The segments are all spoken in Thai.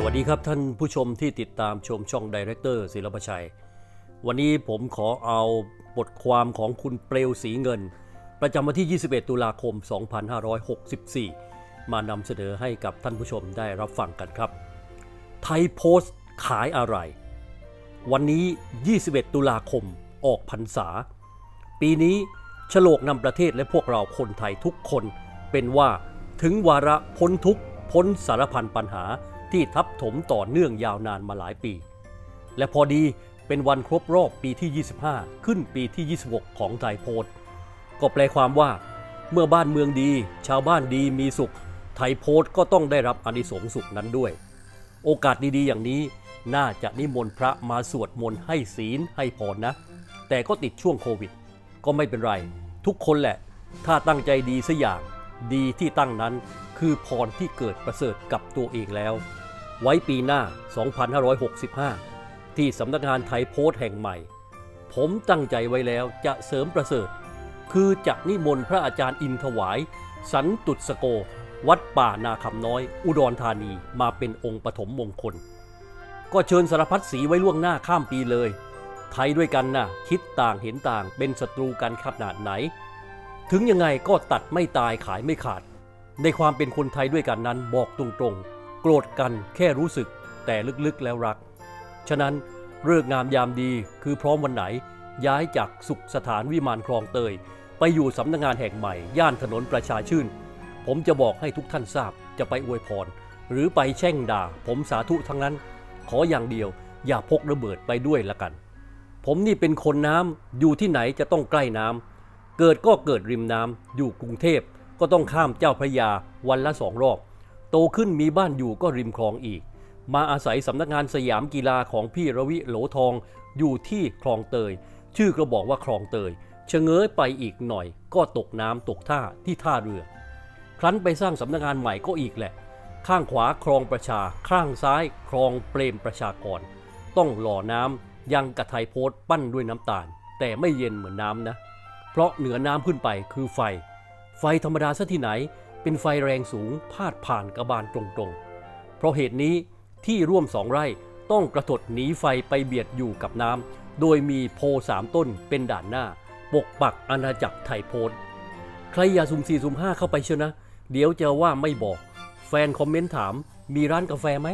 สวัสดีครับท่านผู้ชมที่ติดตามชมช่องดีเรคเตอร์ศิลปชัย วันนี้ผมขอเอาบทความของคุณเปลวสีเงิน ประจำวันที่ 21 ตุลาคม 2564 มานำเสนอให้กับท่านผู้ชมได้รับฟังกันครับ ไทยโพสต์ขายอะไร วันนี้ 21 ตุลาคมออกพรรษา ปีนี้ฉลกนำประเทศและพวกเราคนไทยทุกคน เป็นว่าถึงวาระพ้นทุกพ้นสารพันปัญหา ที่ทับถมต่อเนื่องยาวนานมาหลายปี และพอดีเป็นวันครบรอบปีที่ 25 ขึ้นปีที่ 26 ของไทยโพสก็แปลความว่า เมื่อบ้านเมืองดี ชาวบ้านดีมีสุข ไทยโพสก็ต้องได้รับอนิสงส์สุขนั้นด้วย โอกาสดีๆอย่างนี้น่าจะนิมนต์พระมาสวดมนต์ให้ศีลให้พรนะ แต่ก็ติดช่วงโควิด ก็ไม่เป็นไร ทุกคนแหละ ถ้าตั้งใจดีสัอย่าง ดีที่ตั้งนั้นคือพรที่เกิดประเสริฐกับตัวเองแล้ว ไว้ปีหน้า 2565 ที่สำนักงานไทยโพสต์แห่งใหม่ ผมตั้งใจไว้แล้วจะเสริมประเสริฐ คือจะนิมนต์พระอาจารย์อินถวาย สันตุสโก วัดป่านาคำน้อย อุดรธานีมาเป็นองค์ปฐมมงคล ก็เชิญสารพัดสีไว้ล่วงหน้าข้ามปีเลย ไทยด้วยกันนะ่ะคิดต่างเห็นต่างเป็นศัตรูกันขนาดไหน ถึงยังไงก็ตัดไม่ตายขายไม่ขาด ในความเป็นคนไทยด้วยกันนั้นบอกตรงๆ โกรธกันแค่รู้สึกแต่ลึกๆแล้วรัก ฉะนั้นเลิกษ์งามยามดีคือพร้อมวันไหนย้ายจากสุขสถานวิมานคลองเตย ไปอยู่สำนักงานแห่งใหม่ ย่านถนนประชาชื่น ผมจะบอกให้ทุกท่านทราบจะไปอวยพร หรือไปแช่งด่า ผมสาธุทั้งนั้น ขออย่างเดียว อย่าพกระเบิดไปด้วยละกัน ผมนี่เป็นคนน้ำอยู่ที่ไหนจะต้องใกล้น้ำเกิดก็เกิดริมน้ำอยู่กรุงเทพก็ต้องข้ามเจ้าพระยาวันละสองรอบ โตขึ้นมีบ้านอยู่ก็ริมคลองอีก มาอาศัยสำนักงานสยามกีฬาของพี่ระวิโหลทองอยู่ที่คลองเตย ชื่อก็บอกว่าคลองเตยชะเง้อไปอีกหน่อย ก็ตกน้ำตกท่าที่ท่าเรือ ครั้นไปสร้างสำนักงานใหม่ก็อีกแหละ ข้างขวาคลองประชา ข้างซ้ายคลองเปรมประชากร ต้องหล่อน้ำยังกระไทยโพส์ปั้นด้วยน้ำตาล แต่ไม่เย็นเหมือนน้ำนะ เพราะเหนือน้ำขึ้นไปคือไฟ ไฟธรรมดาซะที่ไหน เป็นไฟแรงสูงพาดผ่านกระบาลตรงๆ เพราะเหตุนี้ที่ร่วมสองไร่ต้องกระถดหนีไฟไปเบียดอยู่กับน้ำ โดยมีโพสามต้นเป็นด่านหน้า ปกปักอาณาจักรไทยโพสต์ใครอย่าสุ่มสี่สุ่มห้าเข้าไปเชียวนะ เดี๋ยวจะว่าไม่บอก แฟนคอมเมนต์ถาม มีร้านกาแฟไหม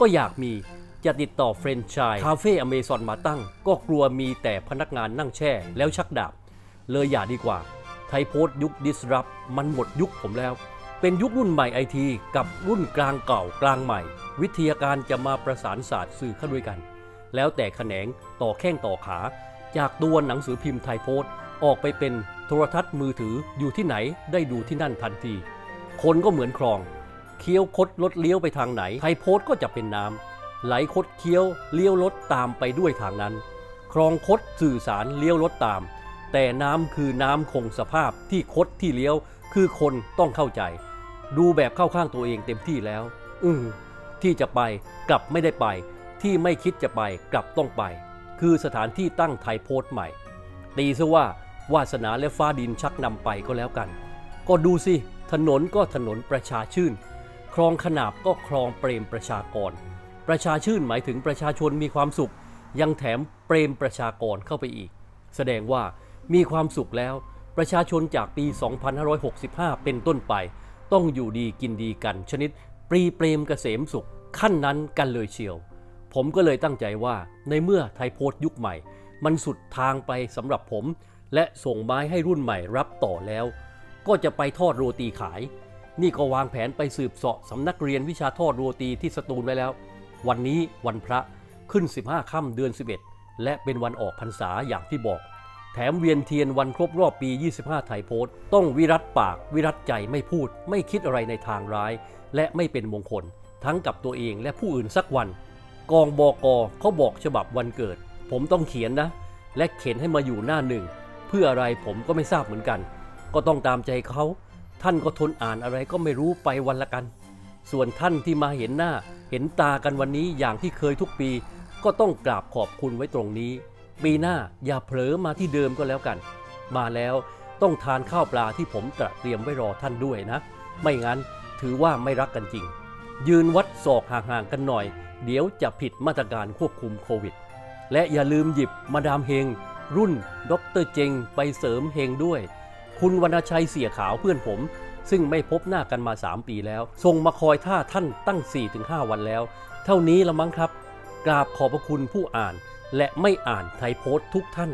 ก็อยากมีจะติดต่อเฟรนช์ชายคาเฟ่อเมซอนมาตั้ง ก็กลัวมีแต่พนักงานนั่งแช่แล้วชักดาบ เลยอย่าดีกว่า ไทยโพสต์ยุคดิสรับมันหมดยุคผมแล้ว เป็นยุครุ่นใหม่ไอทีกับรุ่นกลางเก่ากลางใหม่ วิทยาการจะมาประสานศาสตร์สื่อเข้าด้วยกัน แล้วแต่แขนงต่อแข้งต่อขา จากตัวหนังสือพิมพ์ไทยโพสต์ออกไปเป็นโทรทัศน์มือถืออยู่ที่ไหนได้ดูที่นั่นทันที คนก็เหมือนคลอง เคี้ยวคดลดเลี้ยวไปทางไหน ไทยโพสต์ก็จะเป็นน้ำไหลคดเคี้ยวเลี้ยวรถตามไปด้วยทางนั้น คลองคดสื่อสารเลี้ยวรถตาม แต่น้ำคือน้ำคงสภาพที่คดที่เลี้ยว คือคนต้องเข้าใจ ดูแบบเข้าข้างตัวเองเต็มที่แล้ว อืที่จะไปกลับไม่ได้ไป ที่ไม่คิดจะไปกลับต้องไป คือสถานที่ตั้งไทยโพสต์ใหม่ ตีซะว่าวาสนาและฟ้าดินชักนำไปก็แล้วกัน ก็ดูสิ ถนนก็ถนนประชาชื่น คลองขนาบก็คลองเปรมประชากร ประชาชื่นหมายถึงประชาชนมีความสุข ยังแถมเปรมประชากรเข้าไปอีก แสดงว่า มีความสุขแล้ว ประชาชนจากปี 2565 เป็นต้นไป ต้องอยู่ดีกินดีกัน ชนิดปรีเปรมเกษมสุข ขั้นนั้นกันเลยเชียว ผมก็เลยตั้งใจว่าในเมื่อไทยโพสต์ยุคใหม่ มันสุดทางไปสำหรับผม และส่งไม้ให้รุ่นใหม่รับต่อแล้ว ก็จะไปทอดโรตีขาย นี่ก็วางแผนไปสืบเสาะสำนักเรียนวิชาทอดโรตีที่สตูลไว้แล้ว วันนี้วันพระขึ้น 15ค่ำเดือน 11 และเป็นวันออกพรรษาอย่างที่บอก แถมเวียนเทียนวันครบรอบปี 25 ไทยโพสต์ต้องวิรัตปากวิรัตใจไม่พูด ไม่คิดอะไรในทางร้าย และไม่เป็นมงคล ทั้งกับตัวเองและผู้อื่นสักวัน กองบอกอเขาบอกฉบับวันเกิด ผมต้องเขียนนะ และเขียนให้มาอยู่หน้าหนึ่ง เพื่ออะไรผมก็ไม่ทราบเหมือนกัน ก็ต้องตามใจเขา ท่านก็ทนอ่านอะไรก็ไม่รู้ไปวันละกัน ส่วนท่านที่มาเห็นหน้า เห็นตากันวันนี้อย่างที่เคยทุกปี ก็ต้องกราบขอบคุณไว้ตรงนี้ ปีหน้าอย่าเผลอมาที่เดิมก็แล้วกัน มาแล้วต้องทานข้าวปลาที่ผมตระเตรียมไว้รอท่านด้วยนะ ไม่งั้นถือว่าไม่รักกันจริง ยืนวัดศอกห่างๆกันหน่อย เดี๋ยวจะผิดมาตรการควบคุมโควิด และอย่าลืมหยิบมาดามเฮง รุ่นดรเจงไปเสริมเฮงด้วย คุณวรรณชัยเสียขาวเพื่อนผม ซึ่งไม่พบหน้ากันมา 3 ปีแล้วส่งมาคอยท่าท่านตั้ง 4-5 วันแล้ว เท่านี้ละมั้งครับ กราบขอบพระคุณผู้อ่าน และไม่อ่านไทยโพสต์ทุกท่าน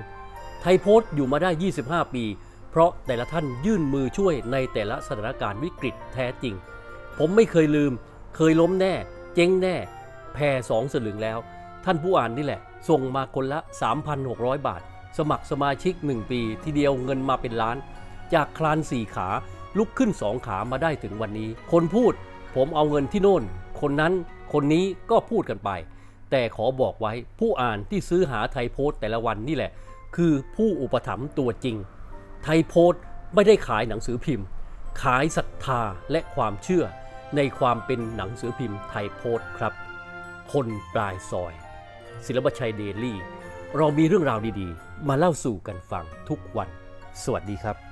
ไทยโพสต์อยู่มาได้ 25 ปี เพราะแต่ละท่านยื่นมือช่วยในแต่ละสถานการณ์วิกฤตแท้จริง ผมไม่เคยลืม เคยล้มแน่ เจ๊งแน่ แพ่สองสลึงแล้ว ท่านผู้อ่านนี่แหละ ส่งมาคนละ 3,600 บาท สมัครสมาชิก 1 ปี ทีเดียวเงินมาเป็นล้าน จากคลานสี่ขาลุกขึ้นสองขามาได้ถึงวันนี้ คนพูด ผมเอาเงินที่โน่น คนนั้น คนนี้ก็พูดกันไป แต่ขอบอกไว้ผู้อ่านที่ซื้อหาไทยโพสต์แต่ละวันนี่แหละ คือผู้อุปถัมภ์ตัวจริง ไทยโพสต์ไม่ได้ขายหนังสือพิมพ์ ขายศรัทธาและความเชื่อในความเป็นหนังสือพิมพ์ไทยโพสต์ครับ คนปลายซอย ศิลปชัยเดลี่ เรามีเรื่องราวดีๆ มาเล่าสู่กันฟังทุกวัน สวัสดีครับ